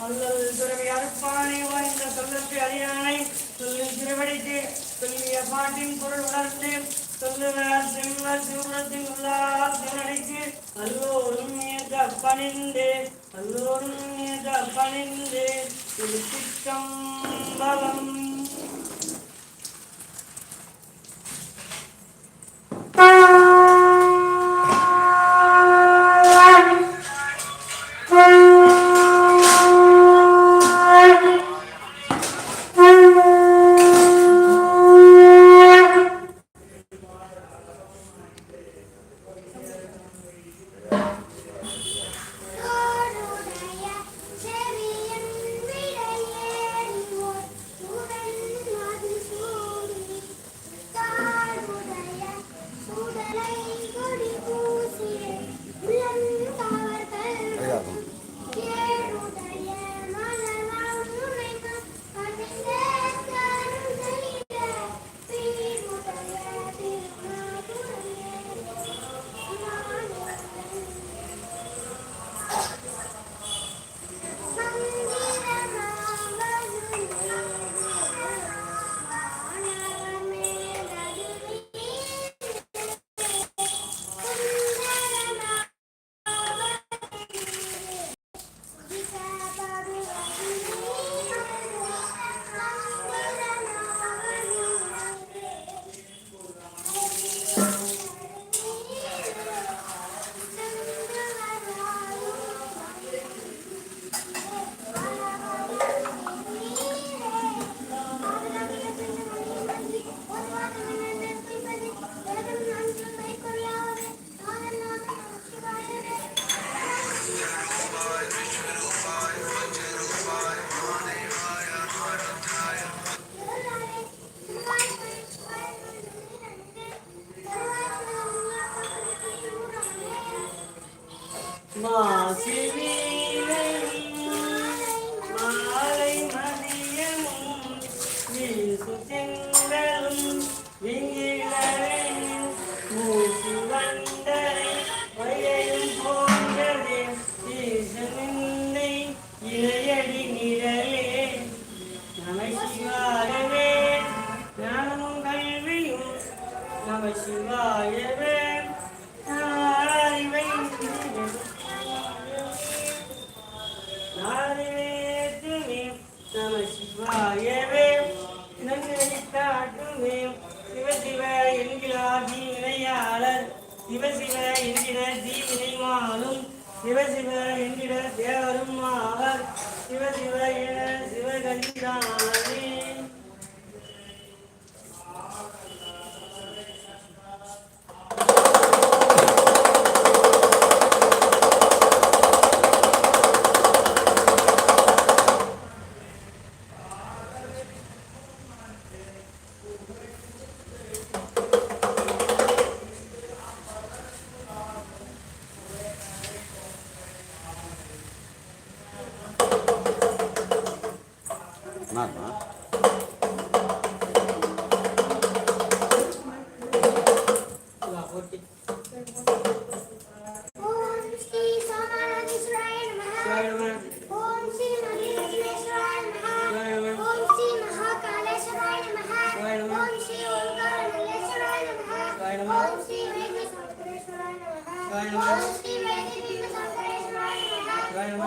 அல்லது துறவி அறுப்பானை வாய்ந்த சொல்லத்து அறியானை சொல்லின் திருவடிக்கு சொல்லிய பாட்டின் பொருள் உணர்ந்து சொல்லுவார் செல்வ சிவபுரத்தின் உள்ளார் திருநடைக்கு அல்லோரும் ஏற்ற பணிந்து அல்லோரும் ஏற்ற பணிந்து திருச்சிற்றம்பலம் மாலை மதியமும் வீசு செங்கலும் விங்கிழலின் மூச்சு வண்டரை வயலும் போன்றதே ஈசனின்னை இளையடி நிழலே நம சிவாயவே ஞானமும் கல்வியும் நம சிவாயவே நன்றித்தாட்டுமே சிவ சிவ என்கிறார் தீவினையாளர் சிவ சிவசிவ என்கிற தீவினை மாலும் சிவசிவ சிவ என்கிற தேவரும் ஆவர் சிவ சிவ என சிவகஞ்சிதானே என்னம்மா ஓகே ஓம் ஸ்ரீ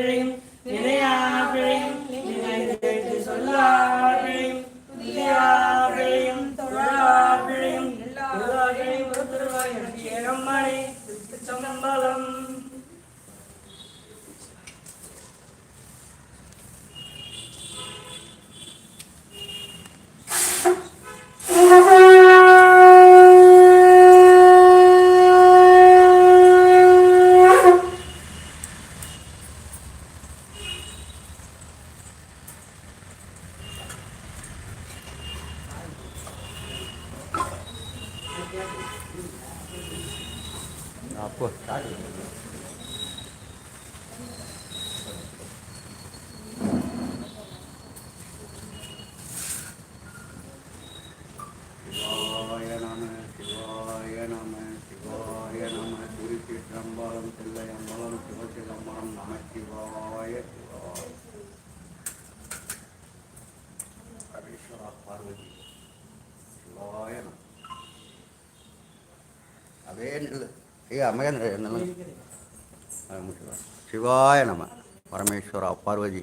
operating அப்போ அம்பாலம் செல்லை அம்பாலம் சிவசில் அம்பாலம் நமச்சிவாய ஹரீஸ்வரா பார்வதி. சிவாய அதே நிலை ஐயா அமைய சிவாய நம பரமேஸ்வரா பார்வதி.